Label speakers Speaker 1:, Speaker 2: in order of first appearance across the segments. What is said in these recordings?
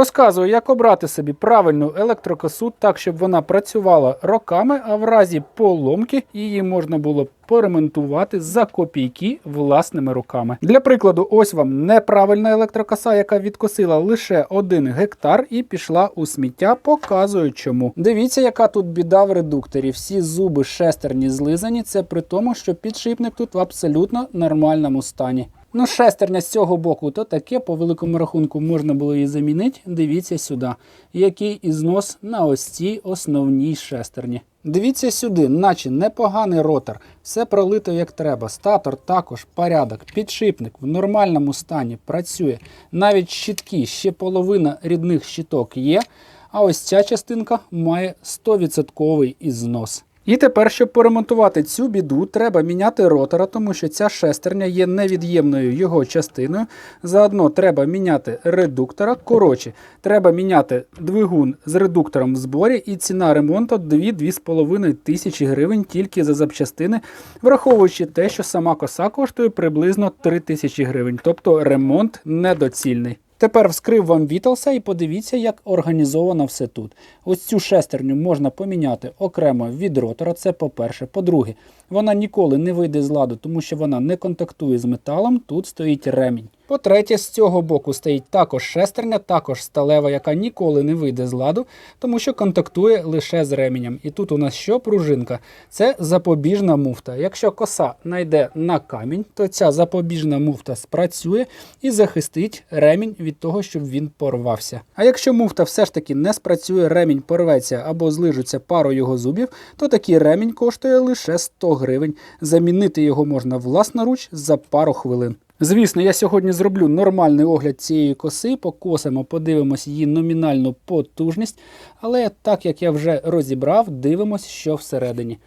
Speaker 1: Розказую, як обрати собі правильну електрокосу так, щоб вона працювала роками, а в разі поломки її можна було поремонтувати за копійки власними руками. Для прикладу, ось вам неправильна електрокоса, яка відкосила лише 1 гектар і пішла у сміття. Показую чому. Дивіться, яка тут біда в редукторі. Всі зуби шестерні злизані. Це при тому, що підшипник тут в абсолютно нормальному стані. Ну, шестерня з цього боку, то таке, по великому рахунку, можна було її замінити. Дивіться сюди, який ізнос на ось цій основній шестерні. Дивіться сюди, наче непоганий ротор, все пролито як треба. Статор також порядок, підшипник в нормальному стані працює. Навіть щитки, ще половина рідних щиток є. А ось ця частинка має 100% ізнос. І тепер, щоб поремонтувати цю біду, треба міняти ротора, тому що ця шестерня є невід'ємною його частиною. Заодно треба міняти редуктора. Коротше, треба міняти двигун з редуктором в зборі, і ціна ремонту 2-2,5 тисячі гривень тільки за запчастини, враховуючи те, що сама коса коштує приблизно 3 тисячі гривень, тобто ремонт недоцільний. Тепер вскрив вам Вітлса і подивіться, як організовано все тут. Ось цю шестерню можна поміняти окремо від ротора. Це по-перше. По-друге, вона ніколи не вийде з ладу, тому що вона не контактує з металом. Тут стоїть ремінь. По-третє, з цього боку стоїть також шестерня, також сталева, яка ніколи не вийде з ладу, тому що контактує лише з ременем. І тут у нас що пружинка? Це запобіжна муфта. Якщо коса найде на камінь, то ця запобіжна муфта спрацює і захистить ремінь від того, щоб він порвався. А якщо муфта все ж таки не спрацює, ремінь порветься або злижуться пару його зубів, то такий ремінь коштує лише 100 гривень. Замінити його можна власноруч за пару хвилин. Звісно, я сьогодні зроблю нормальний огляд цієї коси, покосимо, подивимось її номінальну потужність, але так як я вже розібрав, дивимось, що всередині.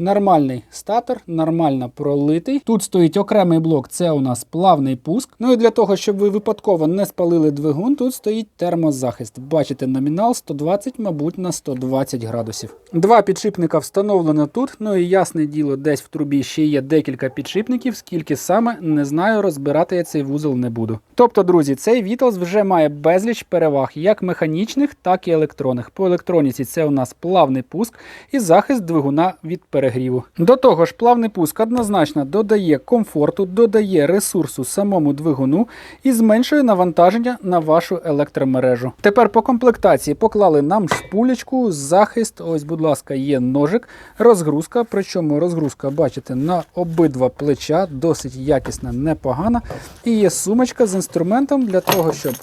Speaker 1: Нормальний статор, нормально пролитий. Тут стоїть окремий блок, це у нас плавний пуск. Ну і для того, щоб ви випадково не спалили двигун, тут стоїть термозахист. Бачите, номінал 120, мабуть, на 120 градусів. Два підшипника встановлено тут. Ну і ясне діло, десь в трубі ще є декілька підшипників, скільки саме не знаю, розбирати я цей вузол не буду. Тобто, друзі, цей Вітлс вже має безліч переваг, як механічних, так і електронних. По електроніці це у нас плавний пуск і захист двигуна від перегріву. До того ж, плавний пуск однозначно додає комфорту, додає ресурсу самому двигуну і зменшує навантаження на вашу електромережу. Тепер по комплектації поклали нам шпулечку, захист. Ось, будь ласка, є ножик, розгрузка. Причому розгрузка, бачите, на обидва плеча, досить якісна, непогана. І є сумочка з інструментом для того, щоб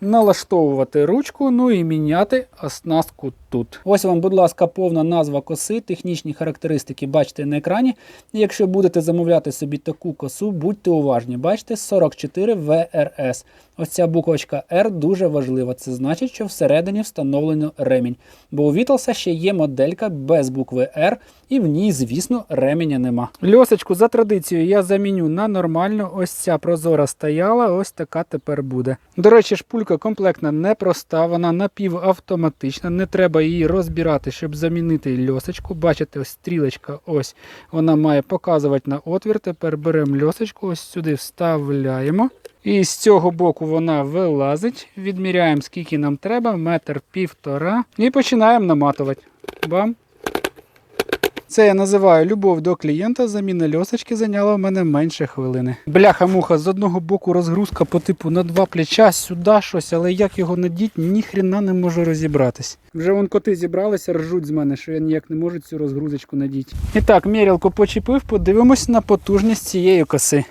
Speaker 1: налаштовувати ручку, ну і міняти оснастку тут. Ось вам, будь ласка, повна назва коси, технічні характеристики бачите на екрані. Якщо будете замовляти собі таку косу, будьте уважні. Бачите, 44 ВРС. Ось ця буквочка R дуже важлива. Це значить, що всередині встановлено ремінь. Бо у Вітлса ще є моделька без букви R, і в ній, звісно, ременя нема. Льосочку за традицією я заміню на нормальну. Ось ця прозора стояла, ось така тепер буде. До речі, шпулька комплектна непроста, вона напівавтоматична, не треба її розбирати, щоб замінити льосочку. Бачите, ось стрілочка, ось вона має показувати на отвір. Тепер беремо льосочку, ось сюди вставляємо. І з цього боку вона вилазить. Відміряємо, скільки нам треба, метр півтора. І починаємо наматувати. Бам! Це я називаю любов до клієнта. Заміна льосочки зайняла в мене менше хвилини. Бляха-муха, з одного боку розгрузка по типу на два плеча, сюди щось, але як його надіть, ніхрена не можу розібратись. Вже вон коти зібралися, ржуть з мене, що я ніяк не можу цю розгрузочку надіти. І так, мірялку почепив, подивимось на потужність цієї коси.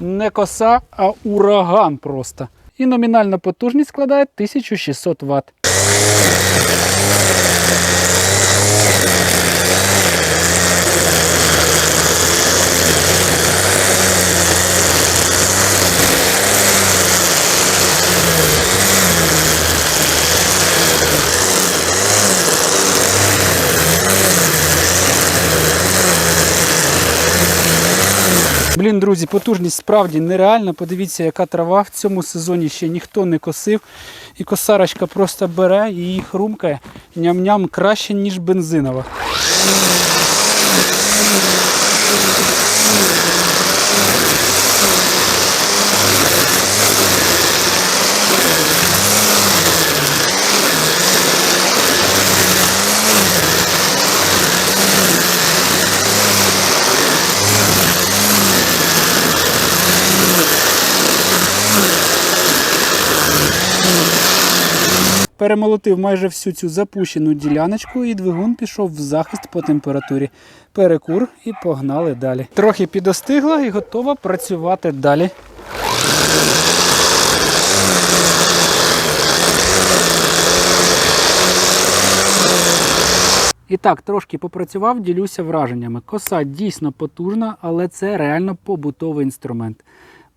Speaker 1: Не коса, а ураган просто. І номінальна потужність складає 1600 Вт. Блін, друзі, потужність справді нереальна. Подивіться, яка трава в цьому сезоні ще ніхто не косив. І косарочка просто бере і її хрумкає ням-ням краще, ніж бензинова. Перемолотив майже всю цю запущену діляночку, і двигун пішов в захист по температурі. Перекур і погнали далі. Трохи підостигла і готова працювати далі. І так, трошки попрацював, ділюся враженнями. Коса дійсно потужна, але це реально побутовий інструмент.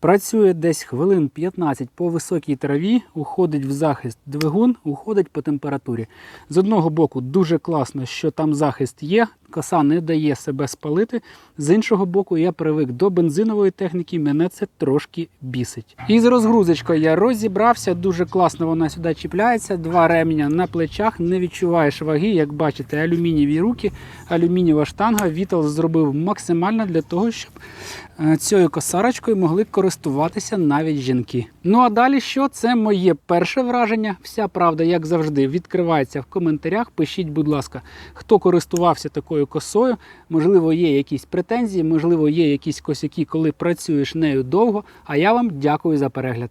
Speaker 1: Працює десь хвилин 15 по високій траві, уходить в захист двигун, уходить по температурі. З одного боку, дуже класно, що там захист є, коса не дає себе спалити. З іншого боку, я привик до бензинової техніки, мене це трошки бісить. І з розгрузочкою я розібрався, дуже класно вона сюди чіпляється. Два ремня на плечах, не відчуваєш ваги. Як бачите, алюмінієві руки, алюмінієва штанга. Вітал зробив максимально для того, щоб е, цією косарочкою могли користуватися навіть жінки. Ну а далі що? Це моє перше враження. Вся правда, як завжди, відкривається в коментарях. Пишіть, будь ласка, хто користувався такою косою. Можливо, є якісь претензії, можливо, є якісь косяки, коли працюєш нею довго. А я вам дякую за перегляд.